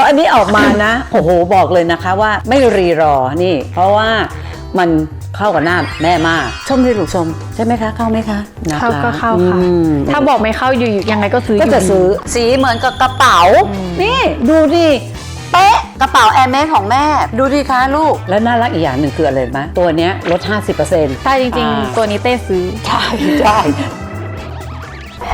ราะอันนี้ออกมานะโอ้โหบอกเลยนะคะว่าไม่รีรอนี่ เพราะว่ามันเข้ากับหน้าแม่มากชมที่ลูกชม ใช่ไหมคะ เข้าไหมคะนะคะเข้าก็เข้าค่ะ อืม ถ้าบอกไม่เข้าอยู่ๆยังไงก็ซื้อก็อยู่จะซื้อสีเหมือนกับกระเป๋านี่ดูดิเป๊ะกระเป๋าแอร์เมสของแม่ ดูดิคะลูก แล้วน่ารักอีกอย่างหนึ่งคืออะไรไหมตัวเนี้ยลด 50%ใช่จริง อ่า ๆ ตัวนี้เต้ซื้อ ใช่ใช่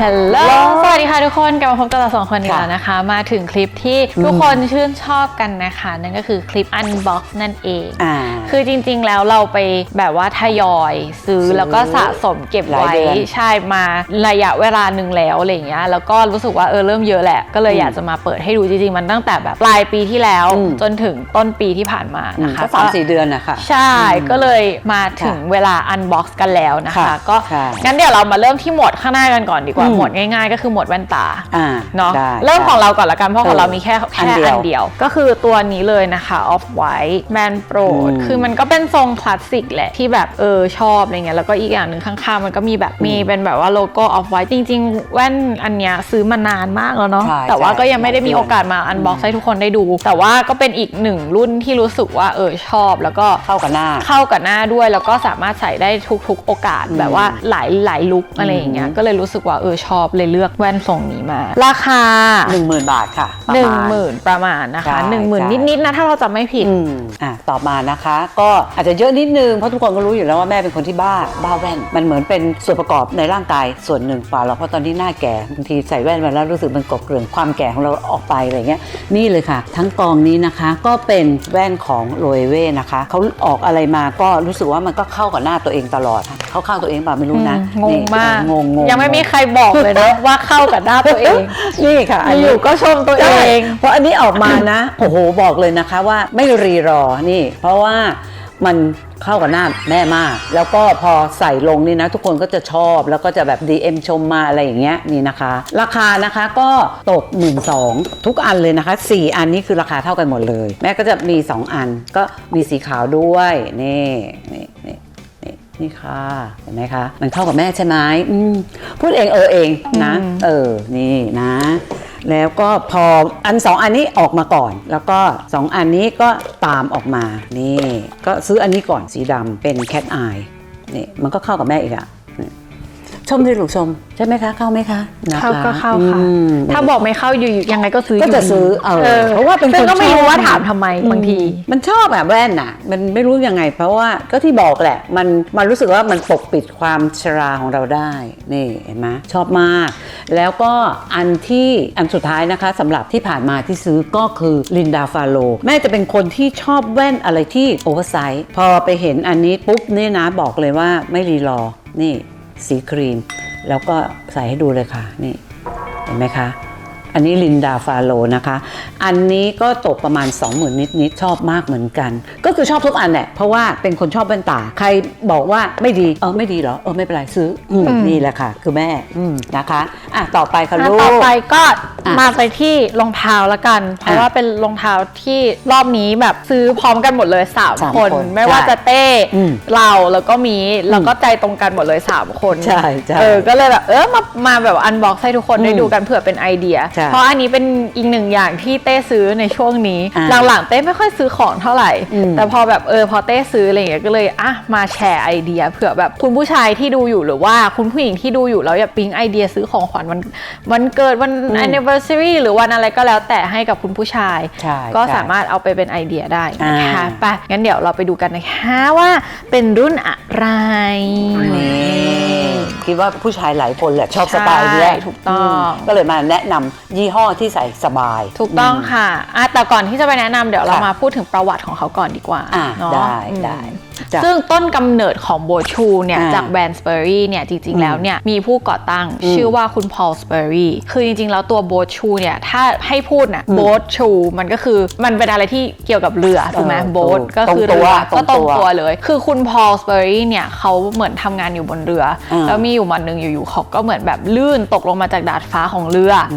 ฮัลโหล สวัสดีค่ะทุกคน กลับมาพบกับเราสองคนอีกค่ะแล้วนะคะ มาถึงคลิปที่ทุกคนชื่นชอบกันนะคะ นั่นก็คือคลิป unbox นั่นเองอ่าคือจริงๆ แล้วเราไปแบบว่าทยอยซื้อซื้อแล้วก็สะสมเก็บหลายไว้เดือนใช่มาระยะเวลาหนึ่งแล้วอะไรอย่างเงี้ย แล้วก็รู้สึกว่าเออเริ่มเยอะแหละ ก็เลยอืมอยากจะมาเปิดให้ดูจริงๆ มันตั้งแต่แบบปลายปีที่แล้วอืมจนถึงต้นปีที่ผ่านมาอืมนะคะ ก็สามสี่เดือนนะคะ ใช่ ก็เลยมาถึงค่ะเวลา unbox กันแล้วนะคะค่ะก็ค่ะงั้นเดี๋ยวเรามาเริ่มที่หมวดข้างหน้ากันก่อนดีกว่าอืมหมวดง่ายๆ ก็คือหมวดแว่นตาอ่าเนาะได้เริ่มของได้เราก่อนละกันเพราะของเออเรามีแค่แค่อันเดียวอันเดียว ก็คือตัวนี้เลยนะคะ off white man pro อืมคือมันก็เป็นทรงคลาสสิกแหละที่แบบเออชอบอะไรเงี้ยแล้วก็อีกอย่างหนึ่งข้างๆ มันก็มีแบบมีเป็นแบบว่าโลโก้ off white จริง ๆ แว่นอันเนี้ยซื้อมานานมากแล้วเนาะใช่แต่ว่าใช่ก็ยังไม่ได้มีโอกาสมา unbox ให้ทุกคนได้ดู แต่ว่าก็เป็นอีกหนึ่งรุ่นที่รู้สึกว่าเออชอบแล้วก็ เข้ากับหน้า เข้ากับหน้าด้วยแล้วก็สามารถใส่ได้ทุกๆโอกาสอืมแบบว่าหลายหลายลุคอะไรอย่างเงี้ยอืมก็เลยรู้สึกว่าเออชอบเลยเลือกแว่นทรงนี้มา ราคาหนึ่งหมื่นบาทค่ะประหนึ่งมาณหมื่นประมาณนะคะ ใช่หนึ่งหมื่นใช่นิดๆนะถ้าเราจำไม่ผิด อืมอะต่อมานะคะ ก็อาจจะเยอะนิดนึง เพราะทุกคนก็รู้อยู่แล้วว่าแม่เป็นคนที่บ้า บ้าแว่น มันเหมือนเป็นส่วนประกอบในร่างกายส่วนหนึ่งเปล่าหรอกเพราะตอนที่หน้าแก่บางทีใส่แว่นมาแล้วรู้สึกมันกบเกลื่อนความแก่ของเราออกไปอะไรเงี้ย นี่เลยค่ะ ทั้งกองนี้นะคะก็เป็นแว่นของโรเอเว่นะคะเขาออกอะไรมาก็รู้สึกว่ามันก็เข้ากับหน้าตัวเองตลอด เข้าข้างตัวเองเปล่าไม่รู้นะงงนี่มากงงงยังไม่มีใครบอกเลยนะว่าเข้ากับหน้าตัวเอง นี่ค่ะนนี้อยู่ก็ชมตัวเอใช่งเพราะอันนี้ออกมานะโอ้โหบอกเลยนะคะว่าไม่รีรอนี่ เพราะว่ามันเข้ากับหน้าแม่มาก แล้วก็พอใส่ลงนี่นะ ทุกคนก็จะชอบแล้วก็จะแบบ DM ชมมาอะไรอย่างเงี้ยนี่นะคะ ราคานะคะก็ตก 1 2ื่นทุกอันเลยนะคะ 4 อันนี้คือราคาเท่ากันหมดเลย แม่ก็จะมี 2 อันก็มีสีขาวด้วย นี่นี่นี่ นี่นี่ค่ะเห็นไหมคะ มันเข้ากับแม่ใช่ไหมอืมพูดเองเออเองนะอืมเออนี่นะ แล้วก็พออันสองอันนี้ออกมาก่อน แล้วก็สองอันนี้ก็ตามออกมานี่ ก็ซื้ออันนี้ก่อนสีดำเป็นแคทอายนี่มันก็เข้ากับแม่อีกอะนี่ ชมดิลูกชม ใช่ไหมคะเข้าไหมคะนะคะเข้าก็เข้าค่ะ อืมถ้าบอกไม่เข้าอยู่ๆยังไงก็ซื้อก็จะยู่ดีซื้อเออเพราะว่าเป็นคนซึ่งก็ไม่ชอบ รู้ว่าถามทำไมบางที มันชอบแบบแว่นน่ะ มันไม่รู้ยังไง เพราะว่าก็ที่บอกแหละ มันมันรู้สึกว่ามันปกปิดความชราของเราได้ นี่เห็นไหมชอบมาก แล้วก็อันที่อันสุดท้ายนะคะสำหรับที่ผ่านมาที่ซื้อก็คือลินดาฟาโล แม่จะเป็นคนที่ชอบแว่นอะไรที่โอเวอร์ไซส์พอไปเห็นอันนี้ปุ๊บเนี่ยนะบอกเลยว่าไม่รีรอ นี่ สีครีม แล้วก็ใส่ให้ดูเลยค่ะ นี่ เห็นไหมคะ อันนี้ลินดาฟาโลนะคะ อันนี้ก็ตกประมาณ 20,000 นิดๆชอบมากเหมือนกัน ก็คือชอบทุกอันแหละ เพราะว่าเป็นคนชอบแว่นตา ใครบอกว่าไม่ดี เออไม่ดีเหรอ เออไม่เป็นไรซื้ออืมอืมนี่แหละค่ะ คือแม่อืมนะคะอะต่อไปค่ะอะลูก ต่อไปก็อะมาไปที่รองเท้าละกัน เพราะอะว่าเป็นรองเท้าที่รอบนี้แบบซื้อพร้อมกันหมดเลยสาม3คนคน ไม่ว่าใช่จะเต้อืมเราแล้วก็มีแล้วก็ใจตรงกันหมดเลย 3 คน ใช่ใช่เออก็เลยแบบเออมามาแบบอันบ็อกให้ทุกคนได้อืมดูกันเผื่อเป็นไอเดียใช่เพราะอันนี้เป็นอีกหนึ่งอย่างที่เต้ซื้อในช่วงนี้ อะหลังๆเต้ไม่ค่อยซื้อของเท่าไหร่ อืมแต่พอแบบเออพอเต้ซื้ออะไรอย่างเงี้ยก็เลยอะมาแชร์ไอเดียเผื่อแบบคุณผู้ชายที่ดูอยู่หรือว่าคุณผู้หญิงที่ดูอยู่แล้วอยากปิ๊งไอเดียซื้อของขวัญวันวันเกิดวันอืม anniversary หรือวันอะไรก็แล้วแต่ให้กับคุณผู้ชาย ใช่ก็ใช่สามารถเอาไปเป็นไอเดียได้นะคะอ่า ไปงั้นเดี๋ยวเราไปดูกันนะคะว่าเป็นรุ่นอะไรนี่คิดว่าผู้ชายหลายคนแหละชอบสไตล์เนี้ยใช่ถูกต้อง มก็เลยมาแนะนำยี่ห้อที่ใส่สบาย ถูกต้องค่ะอะแต่ก่อนที่จะไปแนะนำเดี๋ยวเราค่ะ มาพูดถึงประวัติของเขาก่อนดีกว่าอะเนาะได้อืม ได้จ้ะ ซึ่งต้นกำเนิดของโบชูเนี่ยอ่าจากแบรนด์สเปอรี่เนี่ยจริงอืมๆแล้วเนี่ยมีผู้ก่อตั้งอืมชื่อว่าคุณพอลสเปอรี่คือจริง ๆ แล้วตัวโบชูเนี่ยถ้าให้พูดน่ะอืมโบชูมันก็คือมันเป็นอะไรที่เกี่ยวกับเรือถูกไหมเออโบ๊ทถูกก็คือตรงตัวเรือตรงก็ตรงตัวตัวเลย คือคุณพอลสเปอรี่เนี่ยเขาเหมือนทำงานอยู่บนเรืออาแล้วมีอยู่วันหนึ่งอยู่ๆเขาก็เหมือนแบบลื่นตกลงมาจากดาดฟ้าของเรืออ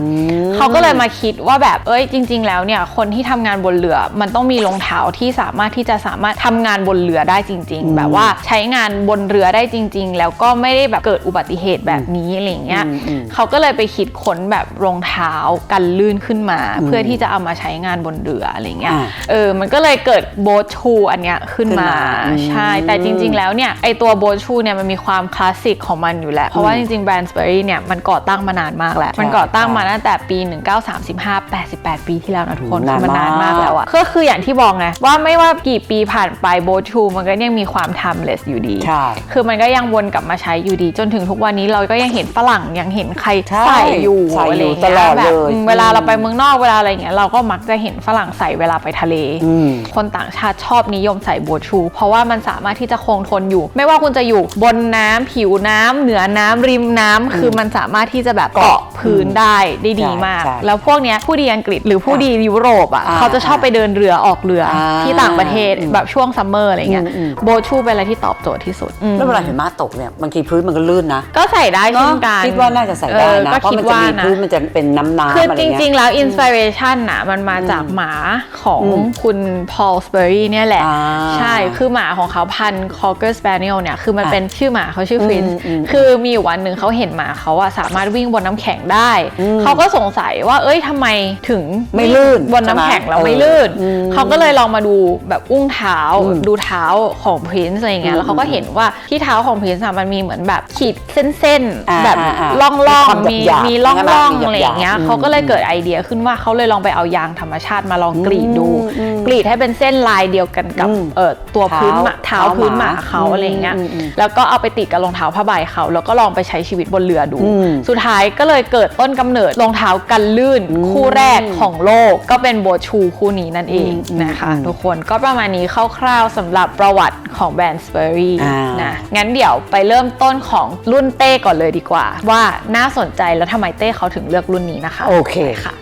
มเขาก็เลยมาคิดว่าแบบเอ้ยจริง ๆ แล้วเนี่ยคนที่ทำงานบนเรือมันต้องมีรองเท้าที่สามารถที่จะสามารถทำงานบนเรือได้จจริง ๆ แบบว่าใช้งานบนเรือได้จริง ๆ แล้วก็ไม่ได้แบบเกิดอุบัติเหตุแบบนี้อะไรอย่างเงี้ยอืมอืมเขาก็เลยไปคิดค้นแบบรองเท้ากันลื่นขึ้นมา เพื่อที่จะเอามาใช้งานบนเรืออะไรเงี้ยอ่าเออมันก็เลยเกิดโบทชูอันเนี้ยขึ้นมาขึ้นมาอืมใช่แต่จริง ๆ แล้วเนี่ยไอตัวโบทชูเนี่ยมันมีความคลาสสิกของมันอยู่แล้ว เพราะว่าจริงๆแบรนด์สเบอรี่เนี่ยมันก่อตั้งมานานมากแล้วมันก่อตั้งมาตั้งแต่ปี 1935 88 ปีที่แล้วนะทุกคนนานคือมันนานมากมากแล้วอะก็คืออย่างที่บอกไงว่าไม่ว่ากี่ปีผ่านไปโบทชูมันก็ยังมีความ timeless อยู่ดี ใช่ คือมันก็ยังวนกลับมาใช้อยู่ดี จนถึงทุกวันนี้เราก็ยังเห็นฝรั่งยังเห็นใครใช่ใส่อยู่ใส่อยู่อะไรางงี้ตลอดแบบเลยอืมเวลาเราไปเมืองนอกเวลาอะไรอย่างเงี้ยเราก็มักจะเห็นฝรั่งใส่เวลาไปทะเล อืม คนต่างชาติชอบนิยมใส่โบทชู เพราะว่ามันสามารถที่จะคงทนอยู่ ไม่ว่าคุณจะอยู่บนน้ำผิวน้ำเหนือน้ำริมน้ำคือมันสามารถที่จะแบบเกาะ พื้นได้ได้ดีมาก ใช่ใช่แล้วพวกเนี้ยผู้ดีอังกฤษหรือผู้ดียุโรปอะอ่าเขาจะชอบไปเดินเรือออกเรืออา ที่ต่างประเทศอืมแบบช่วงซัมเมอร์อะไรเงี้ยอืมอืมโบทชูเป็นอะไรที่ตอบโจทย์ที่สุดอืมแล้วเวลาเห็นม้าตกเนี่ยบางทีพื้นมันก็ลื่นนะก็ใส่ได้เช่นเนาะกันคิดว่าน่าจะใส่ได้ออนะก็เพราะคิดมันจะว่ามีนะ พื้นมันจะเป็นน้ำน้ำคืออะไรจเงี้ยริงๆแล้วอินสปิเรชันน่ะมันมาจากหมาของอืมคุณพอลสเบอรี่เนี่ยแหละ อ่าใช่ คือหมาของเขาพันคอเกอร์สเปเนียลเนี่ย คือมันอะเป็นชื่อหมาเขาชื่อฟรินอืมอืมคือมีอยู่วันหนึ่งเขาเห็นหมาเขาอะสามารถวิ่งบนน้ำแข็งได้อืมเขาก็สงสัยว่า เอ้ยทำไมถึงไม่ลื่นบนน้ำแข็งใช่ไหมแล้วไม่ลื่นเอออืมเขาก็เลยลองมาดูแบบอุ้งเท้าอืมดูเท้าของพรินซ์อะไรอย่างเงี้ยอืมแล้วเขาก็เห็นว่าที่เท้าของพรินซ์อะมันมีเหมือนแบบขีดเส้นอ่าๆแบบอ่าอ่าล่องๆมีมีความหยาบๆมีร่องใช่ไหมร่องมีหยาบๆอะไรอย่างเงี้ยอืมเขาก็เลยเกิดไอเดียขึ้นว่าเขาเลยลองไปเอายางธรรมชาติมาลองกรีดดูอืมอืมกรีดให้เป็นเส้นลายเดียวกันกับอืมเออตัวพื้นหมาเท้าเท้าพื้นหมาเท้าหมาเขาอืมอะไรอย่างเงี้ยอืมอืมแล้วก็เอาไปติดกับรองเท้าผ้าใบเขาแล้วก็ลองไปใช้ชีวิตบนเรือดูอืมสุดท้ายก็เลยเกิดต้นกำเนิดรองเท้ากันลื่นอืมคู่แรกของโลกก็เป็นโบทชูคู่นี้นั่นเองอืมนะคะอืมทุกคนก็ประมาณนี้คร่าวๆสำหรับประวัติของแบรนด์สเปอรี่อ่านนะงั้นเดี๋ยวไปเริ่มต้นของรุ่นเต้ก่อนเลยดีกว่า ว่าน่าสนใจแล้วทำไมเต้เขาถึงเลือกรุ่นนี้นะคะ โอเคค่ะ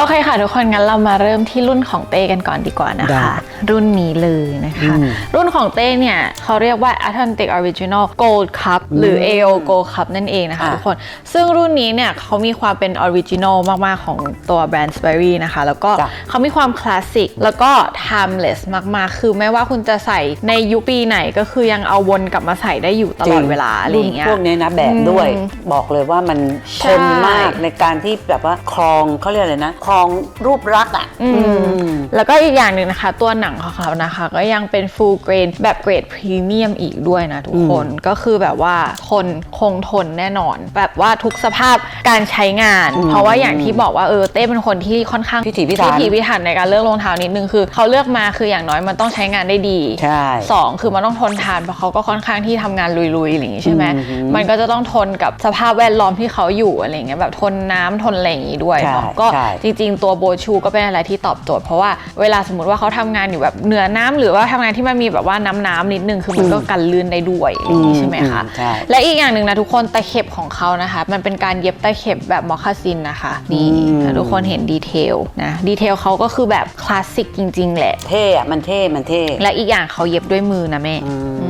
โอเคค่ะทุกคนงั้นเรามาเริ่มที่รุ่นของเต้กันก่อนดีกว่านะได้คะ รุ่นนี้เลยนะคะอืมรุ่นของเต้เนี่ยเขาเรียกว่า Atlantic Original Gold Cup หรือ AO Gold Cup นั่นเองนะคะอะทุกคน ซึ่งรุ่นนี้เนี่ยเขามีความเป็นออริจินอลมาก ๆ ของตัวแบรนด์ Sperry นะคะ แล้วก็จ้ะเขามีความคลาสสิกแล้วก็ timeless มาก ๆ คือไม่ว่าคุณจะใส่ในยุคปีไหนก็คือยังเอาวนกลับมาใส่ได้อยู่ตลอดเวลาอะไรอย่างเงี้ยพวกนี้นะแบบด้วยอืมบอกเลยว่ามันใช่ทนมากในการที่แบบว่าคลองเขาเรียกอะไรนะคลองรูปรักษณ์อะอืม อืม แล้วก็อีกอย่างหนึ่งนะคะ ตัวหนังของเขานะคะ ก็ยังเป็น full grain แบบเกรดพรีเมียมอีกด้วยนะทุกคนก็คือแบบว่าทนคงทนแน่นอน แบบว่าทุกสภาพการใช้งาน อืมเพราะว่าอย่างที่บอกว่าเออเต้เป็นคนที่ค่อนข้างพิถีพิถัน พิถีพิถันในการเลือกรองเท้านิดนึงคือเขาเลือกมาคืออย่างน้อยมันต้องใช้งานได้ดี ใช่ สองคือมันต้องทนทานเพราะเขาก็ค่อนข้างที่ทำงานลุยๆอย่างนี้ใช่ไหมอือหือมันก็จะต้องทนกับสภาพแวดล้อมที่เขาอยู่อะไรอย่างเงี้ยแบบทนน้ำทนอะไรอย่างงี้ด้วยใช่เนาะก็ใช่ จริง ๆ ตัวโบชูก็เป็นอะไรที่ตอบโจทย์เพราะว่าเวลาสมมติว่าเขาทำงานอยู่แบบเหนือน้ำหรือว่าทำงานที่มันมีแบบว่าน้ำน้ำๆนิดนึงคือมันก็กันลื่นได้ด้วยอย่างนี้ใช่ไหมคะอืมใช่และอีกอย่างหนึ่งนะทุกคนตะเข็บของเขานะคะ มันเป็นการเย็บตะเข็บแบบมอคคาซินนะคะนี่อืมนะทุกคนเห็นดีเทลนะดีเทลเขาก็คือแบบคลาสสิกจริง ๆ แหละ เท่อะมันเท่มันเท่และอีกอย่างเขาเย็บด้วยมือนะแม่อืมอืม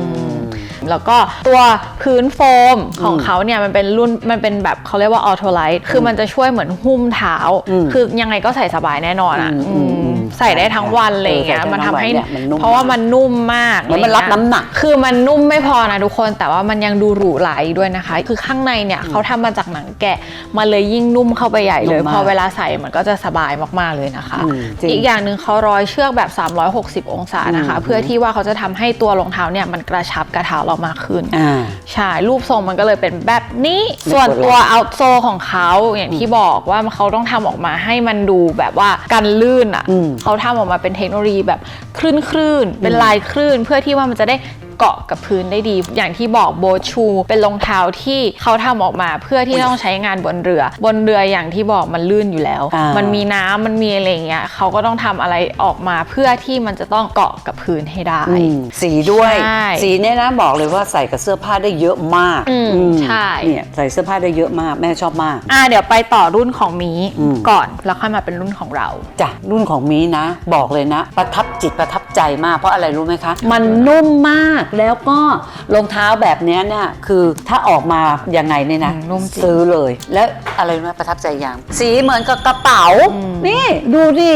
แล้วก็ตัวพื้นโฟมของอืมเขาเนี่ยมันเป็นรุ่นมันเป็นแบบเขาเรียกว่าออโตไลท์คือมันจะช่วยเหมือนหุ้มเท้าอืมคือยังไงก็ใส่สบายแน่นอนอะอืมอืมอืม ใส่ได้ทั้งวันอะไรอย่างเงี้ยเออใส่ได้มันทำให้ทั้งวันเนี่ยมันนุ่มเพราะว่ามันนุ่มมากแล้วมันรับน้ำหนัก คือมันนุ่มไม่พอนะทุกคนแต่ว่ามันยังดูหรูหราอีกด้วยนะคะ คือข้างในเนี่ยเขาทำมาจากหนังแกะมันเลยยิ่งนุ่มเข้าไปใหญ่เลย นุ่มมากพอเวลาใส่มันก็จะสบายมากๆเลยนะคะ อืมจริงอีกอย่างหนึ่งเขาร้อยเชือกแบบ 360 องศานะคะ อืม เพื่อที่ว่าเขาจะทำให้ตัวรองเท้าเนี่ยมันกระชับกระเท้าเรามากขึ้น อ่า ใช่ รูปทรงมันก็เลยเป็นแบบนี้ไม่ส่วนกดเลยตัวเอาโซของเขาอย่างที่บอกว่าเขาต้องทำออกมาให้มันดูแบบว่ากันลื่นอะ อืมเขาทำออกมาเป็นเทคโนโลยีแบบคลื่นคลื่นๆเป็นลายคลื่น เพื่อที่ว่ามันจะได้ เกาะกับพื้นได้ดี อย่างที่บอกโบชูเป็นรองเท้าที่เขาทำออกมาเพื่อที่ต้องใช้งานบนเรือ บนเรืออย่างที่บอกมันลื่นอยู่แล้วอ่ามัมันมีน้ำมันมีอะไรอย่างเงี้ยเขาก็ต้องทำอะไรออกมาเพื่อที่มันจะต้องเกาะกับพื้นให้ได้อืมสีด้วยใช่สีเนี่ยนะบอกเลยว่าใส่กับเสื้อผ้าได้เยอะมากอืมอืมใช่เนี่ยใส่เสื้อผ้าได้เยอะมากแม่ชอบมาก อ่าเดี๋ยวไปต่อรุ่นของมีอืมก่อนแล้วค่อยมาเป็นรุ่นของเราจ้ะรุ่นของมีนะ บอกเลยนะ ประทับจิตประทับใจมากเพราะอะไรรู้ไหมคะ มันนุ่มมากแล้วก็รองเท้าแบบเนี้ยเนี่ยคือถ้าออกมายังไงเนี่ยนะอืมนุ่มจริง ซื้อเลย แล้วอะไรรู้ไหมประทับใจอย่าง สีเหมือนกับกระเป๋าอืมนี่ดูดิ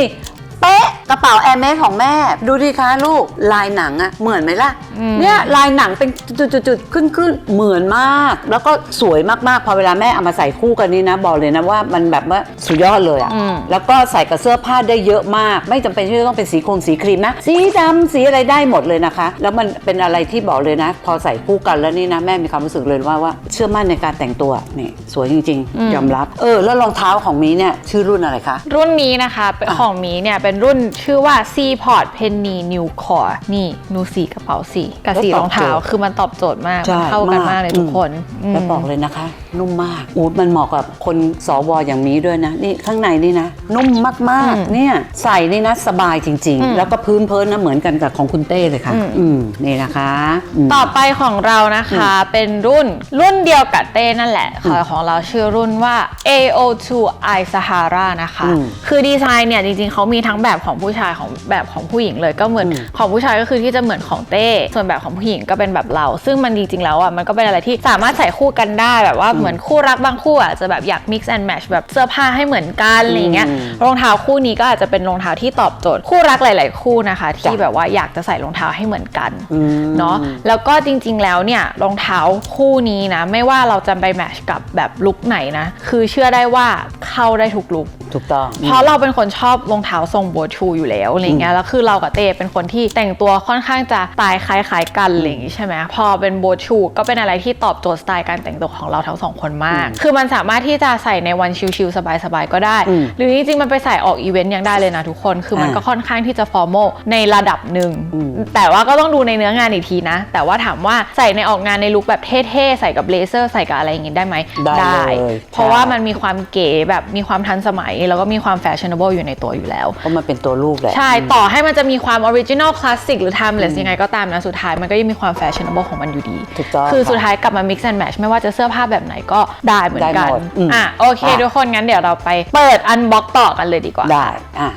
เป๊ะกระเป๋าแอร์เมสของแม่ ดูดิคะลูกลายหนังอะเหมือนไหมล่ะ อืม เนี่ยลายหนังเป็นจุดๆๆขึ้นขึ้นๆเหมือนมาก แล้วก็สวยมากๆ พอเวลาแม่เอามาใส่คู่กันนี่นะ บอกเลยนะว่ามันแบบว่าสุดยอดเลยอะอืม แล้วก็ใส่กับเสื้อผ้าได้เยอะมาก ไม่จำเป็นที่จะต้องเป็นสีคงสีครีมนะ สีดำสีอะไรได้หมดเลยนะคะ แล้วมันเป็นอะไรที่บอกเลยนะ พอใส่คู่กันแล้วนี่นะแม่มีความรู้สึกเลยว่าว่าเชื่อมั่นในการแต่งตัวนี่สวยจริง ๆ ยอมรับ เออ แล้วรองเท้าของมีเนี่ยชื่อรุ่นอะไรคะ รุ่นนี้นะคะเป็นของมีเนี่ยเป็นรุ่นชื่อว่า C Port Penny New Core นี่นูสีกระเป๋าสีกับสีรองเท้าแล้วตอบโจทย์คือมันตอบโจทย์มากใช่มันเข้ากันมากมากเลยทุกคนอืมแล้วบอกเลยนะคะ นุ่มมากอูดมันเหมาะกับคนสวอย่างมีด้วยนะ นี่ข้างในนี่นะ นุ่มมากอืมๆเนี่ยใส่นี่นะ สบายจริงอืมๆแล้วก็พื้นเพิ้นนะเหมือนกันกับของคุณเต้เลยค่ะ อืมอืมนี่นะคะมต่อไปของเรานะคะเป็นรุ่นรุ่นเดียวกับเต้นั่นแหละค่ะของเราชื่อรุ่นว่า AO2 I Sahara นะคะอืมคือดีไซน์เนี่ยจริง ๆเขามีทั้งแบบของผู้ชายของแบบของผู้หญิงเลยก็เหมือนอืมของผู้ชายก็คือที่จะเหมือนของเต้ ส่วนแบบของผู้หญิงก็เป็นแบบเรา ซึ่งมันจริงๆแล้วอะมันก็เป็นอะไรที่สามารถใส่คู่กันได้แบบว่าเหมือนคู่รักบางคู่อะจะแบบอยาก mix and match แบบเสื้อผ้าให้เหมือนกันอะไรอย่างเงี้ยอืมรองเท้าคู่นี้ก็อาจจะเป็นรองเท้าที่ตอบโจทย์คู่รักหลาย ๆ คู่นะคะ ที่จ้ะแบบว่าอยากจะใส่รองเท้าให้เหมือนกันอืมเนาะแล้วก็จริง ๆ แล้วเนี่ยรองเท้าคู่นี้นะ ไม่ว่าเราจะไปแมทชกับแบบลุคไหนนะ คือเชื่อได้ว่าเข้าได้ทุกลุคถูกต้องเพราะเราเป็นคนชอบรองเท้าทรงโบทูอยู่แล้วอะไรเงี้ยแล้วคือเรากับเต้เป็นคนที่แต่งตัวค่อนข้างจะสไตล์คล้ายๆกันอะไรอย่างงี้ใช่ไหมพอเป็นโบทูก็เป็นอะไรที่ตอบโจทย์สไตล์การแต่งตัวของเราทั้งสองคนมาก คือมันสามารถที่จะใส่ในวันชิลๆสบายๆก็ได้อืมหรือจริงๆมันไปใส่ออกอีเวนต์ยังได้เลยนะทุกคน คือมันอ่าก็ค่อนข้างที่จะฟอร์มอลในระดับหนึ่งอืมแต่ว่าก็ต้องดูในเนื้องานอีกทีนะ แต่ว่าถามว่าใส่ในออกงานในลุคแบบเท่ๆ ใส่กับเลเซอร์ใส่กับอะไรอย่างงี้ได้ไหมได้เลยเพราะใช่ว่ามันมีความเก๋แบบมีความทันสมัย แล้วก็มีความแฟชั่น a b l e อยู่ในตัวอยู่แล้วเพราะมันเป็นตัวลูกแหละ ใช่ ต่อให้มันจะมีความออริจินอลคลาสสิกหรือ timeless ยังไงก็ตามนะ สุดท้ายมันก็ยังมีความแฟชั่น a b l e ของมันอยู่ดี ถูกต้องคือค่ะสุดท้ายกลับมา mix and match ไม่ว่าจะเสื้อผ้าแบบไหนก็ได้เหมือนได้กันหมดอืมอะโอเคอะทุกคนงั้นเดี๋ยวเราไปเปิดอันบ็อกต่อกันเลยดีกว่า ได้อ่า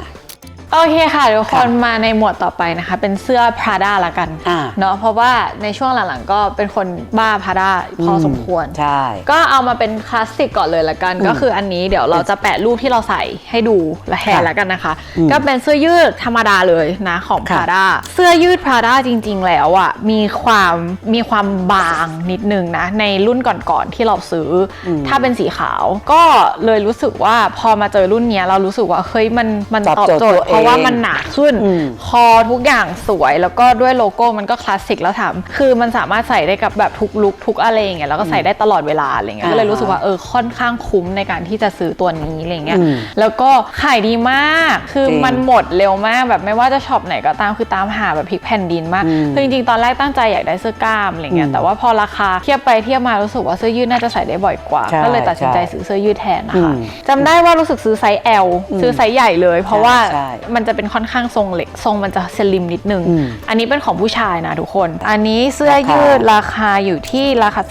โอเคค่ะทุกคค่ะนมาในหมวดต่อไปนะคะ เป็นเสื้อ Prada ละกันอ่าเนาะเพราะว่าในช่วงหลังๆก็เป็นคนบ้า Prada พอสมควร ใช่ ก็เอามาเป็นคลาสสิกก่อนเลยละกันอืมก็คืออันนี้เดี๋ยวเราจะแปะรูปที่เราใส่ให้ดูและแทนค่ะแล้วกันนะคะอืมก็เป็นเสื้อยืดธรรมดาเลยนะของค่ะ Prada เสื้อยืด Prada จริง ๆ แล้วอะมีความมีความบางนิดนึงนะ ในรุ่นก่อนๆที่เราซื้ออมถ้าเป็นสีขาว ก็เลยรู้สึกว่าพอมาเจอรุ่นเนี้ยเรารู้สึกว่าเฮ้ยมันมันตอบตอบโจทย์โจทย์ตัวเพราะว่าเองมันหนาขึ้นอืมคอทุกอย่างสวย แล้วก็ด้วยโลโก้มันก็คลาสสิกแล้วถามคือมันสามารถใส่ได้กับแบบทุกลุคทุกอะไรอย่างเงี้ยแล้วก็ใส่ได้ตลอดเวลาอะไรเงี้ยอ่าก็เลยรู้สึกว่าเออค่อนข้างคุ้มในการที่จะซื้อตัวนี้อะไรเงี้ยอืมแล้วก็ขายดีมากคือจริงมันหมดเร็วมากแบบไม่ว่าจะช็อปไหนก็ตามคือตามหาแบบพลิกแผ่นดินมากอืมคือจริงๆตอนแรกตั้งใจอยากได้เสื้อกล้ามอะไรเงี้อืยมแต่ว่าพอราคาเทียบไปเทียบมารู้สึกว่าเสื้อยืดน่าจะใส่ได้บ่อยกว่าใช่ก็เลยตัดสินใจใช่ซื้อเสื้อยืดแทนนะคะอืมจำได้ว่ารู้สึกซื้อไซส์ L ซื้อไซส์ใหญ่เลย เพราะว่าใช่มันจะเป็นค่อนข้างทรงเหล็ก ทรงมันจะสลิมนิดนึงอืมอันนี้เป็นของผู้ชายนะทุกคน อันนี้เสื้อยืดราคาอยู่ที่ราคา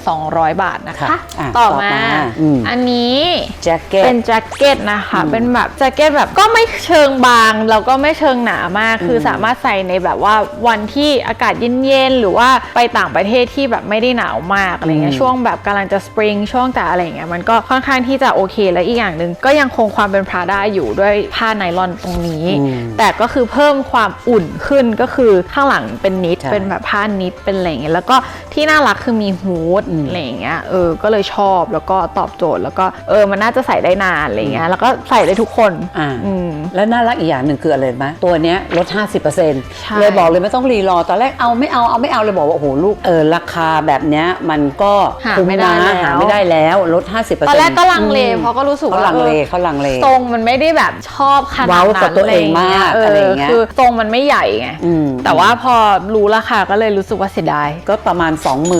3,200 บาทนะคะค่ะอะต่อต่อมามาอืมอันนี้แจ็คเก็ตเป็นแจ็คเก็ตนะคะอืมเป็นแบบแจ็คเก็ตแบบก็ไม่เชิงบางแล้วก็ไม่เชิงหนามาก คือสามารถใส่ในแบบว่าวันที่อากาศเย็นๆหรือว่าไปต่างประเทศที่แบบไม่ได้หนาวมากอะไรเงี้ยอืมช่วงแบบกำลังจะสปริงช่วงแต่อะไรเงี้ยมันก็ค่อนข้างที่จะโอเค และอีกอย่างหนึ่งก็ยังคงความเป็นพราด้าอยู่ด้วยผ้าไนลอนตรงนี้อืมแต่ก็คือเพิ่มความอุ่นขึ้นก็คือข้างหลังเป็นนิดใช่เป็นแบบผ้านิดเป็นอะไรอย่างเงี้ยแล้วก็ที่น่ารักคือมีฮูดอืมอะไรอย่างเงี้ยเออก็เลยชอบแล้วก็ตอบโจทย์แล้วก็เออมันน่าจะใส่ได้นานอะไรเงี้ยแล้วก็ใส่ได้ทุกคนอ่าอืมแล้วน่ารักอีกอย่างหนึ่งคืออะไรไหมตัวเนี้ยลด 50%ใช่เลยบอกเลยไม่ต้องรีรอตอนแรกเอาไม่เอาเอาไม่เอาเลยบอกว่าโอ้โหลูกเออราคาแบบเนี้ยมันก็หาคุ้มไม่ได้นะแล้วหาไม่ได้แล้วลด 50%ตอนแรกก็ลังเลเพราะก็รู้สึกเขาว่าลังเลออเขาลังเลทรงมันไม่ได้แบบชอบขนาดเว้ากันั้บนตัวเองมากเออะไรออย่างเงี้ยคือทรงมันไม่ใหญ่ไงอืมแต่ว่าพอรู้ราคาก็เลยรู้สึกว่าเสียดายก็ประมาณ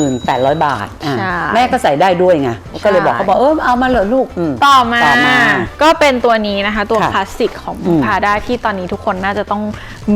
28,000 บาทอะใช่แม่ก็ใส่ได้ด้วยไงก็เลยบอกเขาบอกเออเอามาเลยลูกอืมต่อมาต่อมาก็เป็นตัวนี้นะคะ ตัวค่ะคลาสสิกของอืมพาด้าที่ตอนนี้ทุกคนน่าจะต้อง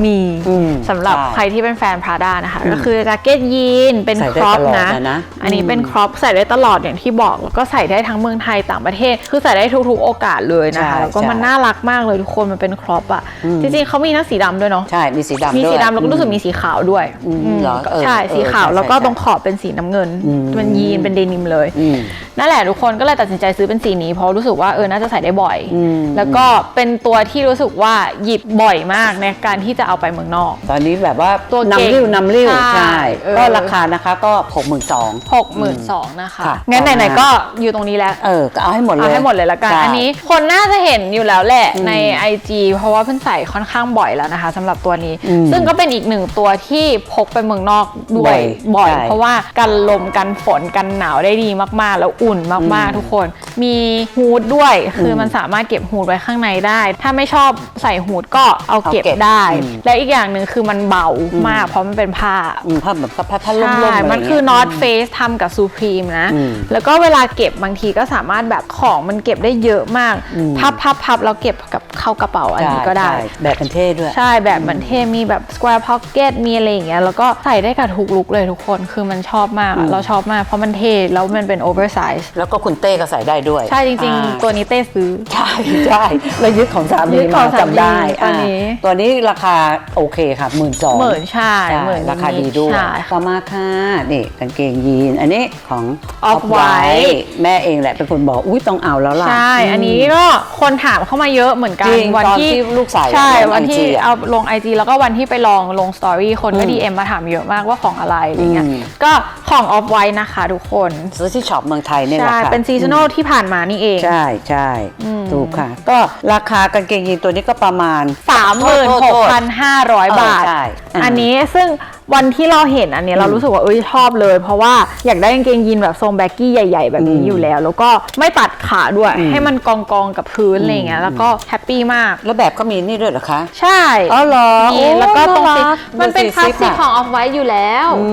มีอืมสำหรับใช่ใครที่เป็นแฟนพราด้านะคะก็คือแจ็คเก็ตยีนเป็นใส่คได้รอปตลอดนะอะนะ อันนี้เป็นครอปใส่ได้ตลอดอย่างที่บอกแล้วก็ใส่ได้ทั้งเมืองไทยต่างประเทศ คือใส่ได้ทุกๆโอกาสเลยนะคะใช่แล้วก็มันใช่น่ารักมากเลยทุกคนมันเป็นครอปอะจริงๆเขามีทั้งสีดำด้วยเนาะใช่มีสีดำมีด้วยสีดำแล้วก็รู้สึกมีสีขาวด้วยอืมอืมเหรอเออใช่เออสีขาวใช่แล้วก็ใช่ตรงขอบเป็นสีน้ำเงินอืมเป็นยีนเป็นเดนิมเลยอืมนั่นแหละทุกคนก็เลยตัดสินใจซื้อเป็นสีนี้เพราะรู้สึกว่าเออน่าจะใส่ได้บ่อยอืมแล้วก็เป็นตัวที่รู้สึกว่าหยิบบ่อยมากในการที่จะเอาไปเมืองนอก ตอนนี้แบบว่าตัวเก่งนำริ้วนำริ้วใช่ใช่เออก็ราคานะคะก็หกหมื่นสองหกหมื่นสองนะคะค่ะงั้นต่อมาไหนๆก็อยู่ตรงนี้แล้วเออก็เอาให้หมดเลยเอาให้หมดเลยละกันใช่อันนี้คนน่าจะเห็นอยู่แล้วแหละอืมใน IG เพราะว่าเพิ่นใส่ค่อนข้างบ่อยแล้วนะคะสำหรับตัวนี้ อืมซึ่งก็เป็นอีกหนึ่งตัวที่พกไปเมืองนอกด้วยบ่อยบ่อยใช่ เพราะว่ากันลมกันฝนกันหนาวได้ดีมากๆ แล้วอุ่นมากอืมๆทุกคน มีฮูดด้วยคืออมมันสามารถเก็บฮูดไว้ข้างในได้ ถ้าไม่ชอบใส่ฮูดก็เอาเก็บเอาเก็บได้ อืม และอีกอย่างหนึ่งคือมันเบามากเพราะมันเป็นผ้า อืมผ้าแบบผ้าผ้าล่มๆใช่ อะไรมันคือเงี้ย North Face ทำกับ Supreme นะ อืมแล้วก็เวลาเก็บบางทีก็สามารถแบบของมันเก็บได้เยอะมาก อืมพับพับพับแล้วเก็บกับเข้ากระเป๋าอันนี้ก็ได้ใช่แบบเป็นเท่ด้วย ใช่แบบเหมือนเทมีแบบ square pocket มีอะไรอย่างเงี้ยแล้วก็ใส่ได้กับทุกลุกเลยทุกคนคือมันชอบมากอะอืมเราชอบมากเพราะมันเท่แล้วมันเป็น oversize แล้วก็คุณเต้ก็ใส่ได้ด้วย ใช่จริงอ่าๆตัวนี้เต้ซื้อ ใช่ใช่แล้วยึดของสามียึดขมาองสามีจำได้ตัวนี้อ่าตัวนี้ราคาโอเคค่ะหมื่นสองหมื่นใช่หมื่นราคาดีด้วยใช่ต่อมาค่ะนี่กางเกงยีน อันนี้ของ Off-White แม่เองแหละเป็นคนบอกอุ้ยต้องเอาแล้วล่ะใช่ อันนี้ก็คนถามเข้ามาเยอะเหมือนกันจริงวัตอนที่ที่ลูกสายใช่ลงวันที่ IG อะเอาลง IG แล้วก็วันที่ไปลองลงสตอรี่คนก็อืมดีเอ็มมาถามเยอะมากว่าของอะไรอะไรเงี้ยอืมก็ของออฟไว้นะคะทุกคนซื้อที่ช็อปเมืองไทยเนี่ยแหละใช่ค่ะเป็นซีซันอลที่ผ่านมานี่เอง ใช่ใช่อืมถูกค่ะ ก็ราคากางเกงยีนตัวนี้ก็ประมาณ 36,500 บาทเออใช่อ่าอันนี้ซึ่ง วันที่เราเห็นอันเนี้ยเรารู้สึกว่าเอ้ยชอบเลย เพราะว่าอยากได้กางเกงยีนแบบทรงแบ็กกี้ใหญ่ ๆ แบบนี้อืมอยู่แล้ว แล้วก็ไม่ตัดขาด้วยอืมให้มันกองกองๆกับพื้นอะไรเงี้ยแล้วก็แฮปปี้มาก แล้วแบบก็มีนี่ด้วยเหรอคะ ใช่อ๋อเหรอนี่โอ้แล้วก็ตรงน่าซิปรักมันเป็นดูคลาสสิกะของออฟไว้อยู่แล้วอื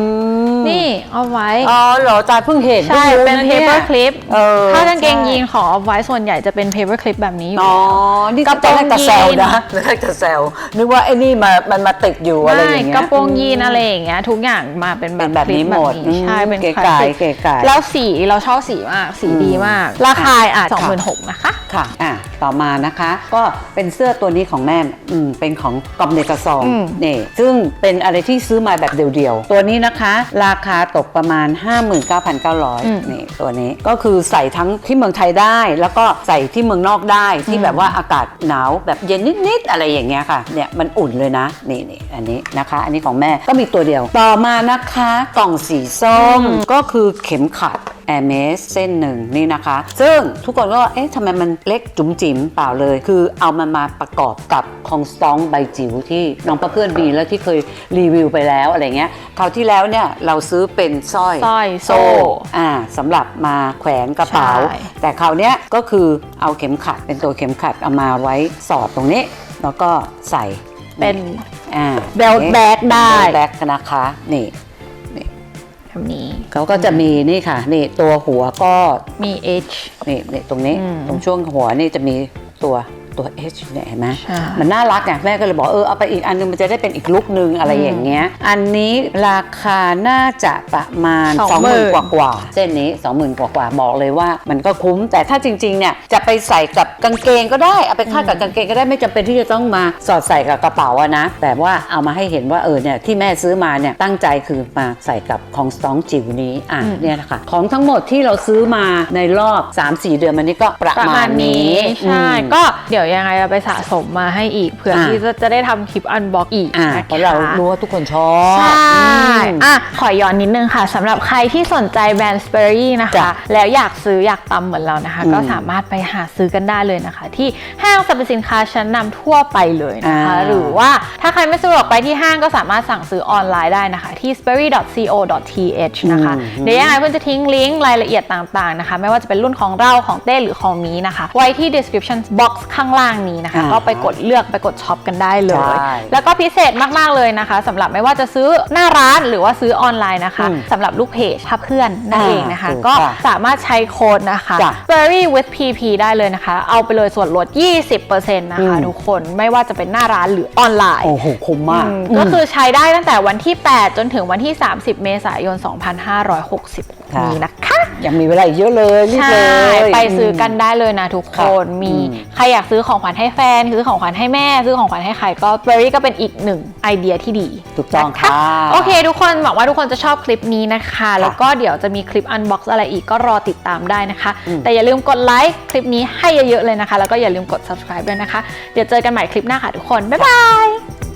มนี่ออฟไว้ อ๋อเหรอจายเพิ่งเห็นใช่พิ่งรู้เป็นนะเพยเปอร์คลิปเออถ้ากางเกงใช่ยีนของออฟไว้ส่วนใหญ่จะเป็นเพเปอร์คลิปแบบนี้อยู่อ๋อ แล้ว นี่กระโปรงตอนแรกจะแซวยีนนะตอนแรกจะแซวนึกว่าไอ้นี่มามันมาติดอยู่อะไรอย่างเงี้ย กระโปรงยีนอะไรอย่างเงี้ยทุกอย่างมาเป็นแบเป็บนแบบนี้คลิปหมดแบบนี้ใช่อืมเป็นเก๋คลาสสิกไก๋ไก๋แล้วสีเราชอบสีมากสีดีมาก ราคาอะสองหมื่นหกนะคะ ค่ะ อะ ต่อมานะคะ ก็เป็นเสื้อตัวนี้ของแม่อืมเป็นของกอมเดกาซองอืม นี่ ซึ่งเป็นอะไรที่ซื้อมาแบบเดียวๆ ตัวนี้นะคะ ราคาตกประมาณ 59,900นี่ตัวนี้ก็คือใส่ทั้งที่เมืองไทยได้ แล้วก็ใส่ที่เมืองนอกได้ที่แบบว่าอากาศหนาวแบบเย็นนิดๆอะไรอย่างเงี้ยค่ะเนี่ยมันอุ่นเลยนะนี่นี่อันนี้นะคะ อันนี้ของแม่ก็มีตัวเดียว ต่อมานะคะกล่องสีส้มก็คือเข็มขัดแอร์เมสเส้นหนึ่งนี่นะคะ ซึ่งทุกคนก็เอ๊ะทำไมมันเล็กจุ๋มจิ๋มเปล่าเลย คือเอามันมาประกอบกับคองสตองใบจิ๋วที่น้องประเพื่อนบีแล้วที่เคยรีวิวไปแล้วอะไรเงี้ยคราวที่แล้วเนี่ยเราซื้อเป็นสร้อยสร้อยโซ่อ่าสำหรับมาแขวนกระเป๋าใช่แต่คราวเนี้ยก็คือเอาเข็มขัดเป็นตัวเข็มขัดเอามาไว้สอดตรงนี้ แล้วก็ใส่ เป็นอ่า belt bag ได้แบ็กนะคะนี่แบบนี้เขาก็จะมีนี่ค่ะ นี่ตัวหัวก็มี H นี่นี่ตรงนี้อืมตรงช่วงหัวนี่จะมีตัว ตัว H เนี่ยเห็นไหมใช่มันน่ารักไงแม่ก็เลยบอกเออเอาไปอีกอันนึงมันจะได้เป็นอีกลุกนึงอะไรอย่างเงี้ย อันนี้ราคาน่าจะประมาณสองหมื่น20,000กว่ากว่าๆเส้นนี้ 20,000กว่ากว่าๆบอกเลยว่า มันก็คุ้มแต่ถ้าจริงๆเนี่ยจะไปใส่กับกางเกงก็ได้เอาไปคาดกับกางเกงก็ได้ไม่จำเป็นที่จะต้องมาสอดใส่กับกระเป๋าอะนะแต่ว่าเอามาให้เห็นว่าเออเนี่ยที่แม่ซื้อมาเนี่ยตั้งใจคือมาใส่กับของสตองจิ๋วนี้อะอืมเนี่ยนะคะของทั้งหมดที่เราซื้อมาในรอบ 3-4 เดือนมานี้ก็ประประมามาณณนี้นี้ใช่อืมก็เดี๋ยวยังไงเราไปสะสมมาให้อีกเผื่ออะที่จะจะได้ทำคลิปอันบ็อกอีกอ่านะคะ เพราะเรารู้ว่าทุกคนชอบใช่อืม อะขอย้อนนิดนึงค่ะสำหรับใครที่สนใจแบรนด์ s p e r r y นะคะจ้ะแล้วอยากซื้ออยากตำเหมือนเรานะคะ อืมก็สามารถไปหาซื้อกันได้เลยนะคะ ที่ห้างสรรพสินค้าชั้นนำทั่วไปเลยนะคะ อ่า หรือว่าถ้าใครไม่สะดวกไปที่ห้างก็สามารถสั่งซื้อออนไลน์ได้นะคะ ที่ sperry.co.th นะคะอืมเดี๋ยวยังไงเพื่อนจะทิ้งลิงก์รายละเอียดต่างๆนะคะ ไม่ว่าจะเป็นรุ่นของเราของเต้หรือของมีนะคะ ไว้ที่ description box ข้างล่างนี้นะคะ อ่าก็ไปกดเลือกไปกดช็อปกันได้เลย ใช่แล้วก็พิเศษมาก ๆ เลยนะคะสำหรับไม่ว่าจะซื้อหน้าร้านหรือว่าซื้อออนไลน์นะคะอืมสำหรับลูกเพจพับเพื่อนนั่นอ่าเองนะคะถูกก็ค่ะสามารถใช้โค้ดนะคะ จ้ะ Berry with PP ได้เลยนะคะ เอาไปเลยส่วนลด 20%นะคะอืม ทุกคนไม่ว่าจะเป็นหน้าร้านหรือออนไลน์ โอ้โหคุ้มมาก อืมก็คือใช้ได้ตั้งแต่วันที่ 8 จนถึงวันที่ 30 เมษายน 2560ค่ะ นี้นะคะ ยังมีเวลาอีกเยอะเลยรีบใช่ เลย ไปซื้อกันได้เลยนะทุกคนค่ะมีอืมใครอยากซื้อของขวัญให้แฟน ซื้อของขวัญให้แม่ ซื้อของขวัญให้ใครก็ Berry ก็เป็นอีกหนึ่งไอเดียที่ดีถูกต้องนค่ะ โอเค ทุกคนหวังว่าทุกคนจะชอบคลิปนี้นะคะ แล้วก็เดี๋ยวจะมีคลิปอันบ็อกซ์อะไรอีกก็รอติดตามได้นะคะอืมแต่อย่าลืมกดไลค์คลิปนี้ให้เยอะๆเลยนะคะ แล้วก็อย่าลืมกด subscribe ด้วยนะคะ เดี๋ยวเจอกันใหม่คลิปหน้าค่ะทุกคนบ๊ายบาย